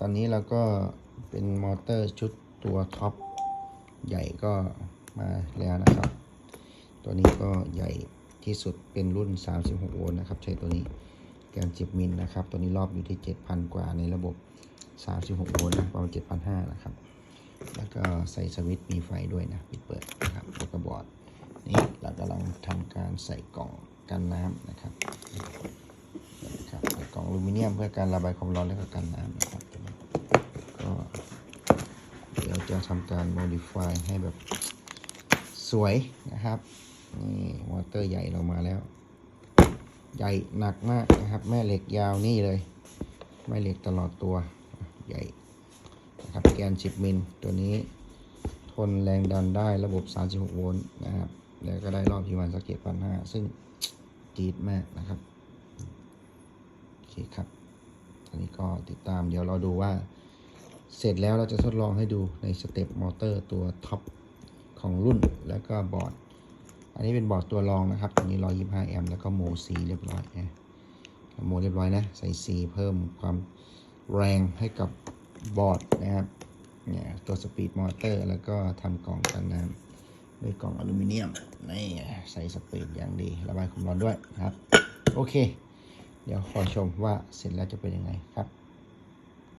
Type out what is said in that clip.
ตอนนี้เราก็เป็นมอเตอร์ชุดตัวท็อปใหญ่ก็มาแล้วนะครับ ตัวนี้ก็ใหญ่ที่สุดเป็นรุ่น 36 โวลต์นะครับ ใช้ตัวนี้แกน 10 มิลนะครับ ตัวนี้รอบอยู่ที่ 7,000 กว่าในระบบ 36 โวลต์นะประมาณ7,500 นะครับ แล้วก็ใส่สวิตช์มีไฟด้วยนะปิดเปิดนะครับแล้วก็บอร์ดนี่เรากำลังทำการใส่กล่องกันน้ำนะครับนะครับใส่กล่องอลูมิเนียมเพื่อการระบายความร้อนและก็กันน้ำนะครับ จะทำการ modify ให้แบบสวยนะครับ นี่มอเตอร์ใหญ่เรามาแล้ว ใหญ่หนักมากนะครับ แม่เหล็กยาวนี่เลย แม่เหล็กตลอดตัวใหญ่นะครับแกน10มิลตัวนี้ทนแรงดันได้ระบบ 36 โวลต์นะครับ แล้วก็ได้รอบที่วันสักเก็ตพันห้าซึ่งจี๊ดมากนะครับ โอเคครับอันนี้ก็ติดตามเดี๋ยวเราดูว่า เสร็จแล้วเราจะทดลองให้ดูในสเต็ปมอเตอร์ตัวท็อปของรุ่นแล้วก็บอร์ด อันนี้เป็นบอร์ดตัวรองนะครับตัวนี้ 125 แอมป์แล้วก็โมซีเรียบร้อยนะโมเรียบร้อยนะ ใส่ซีเพิ่มความแรงให้กับบอร์ดนะครับเนี่ยตัวสปีดมอเตอร์ แล้วก็ทำกล่องกันน้ำด้วยกล่องอลูมิเนียมนี่ใส่สปีดอย่างดี ระบายความร้อนด้วยครับ โอเค เดี๋ยวขอชมว่าเสร็จแล้วจะเป็นยังไงครับ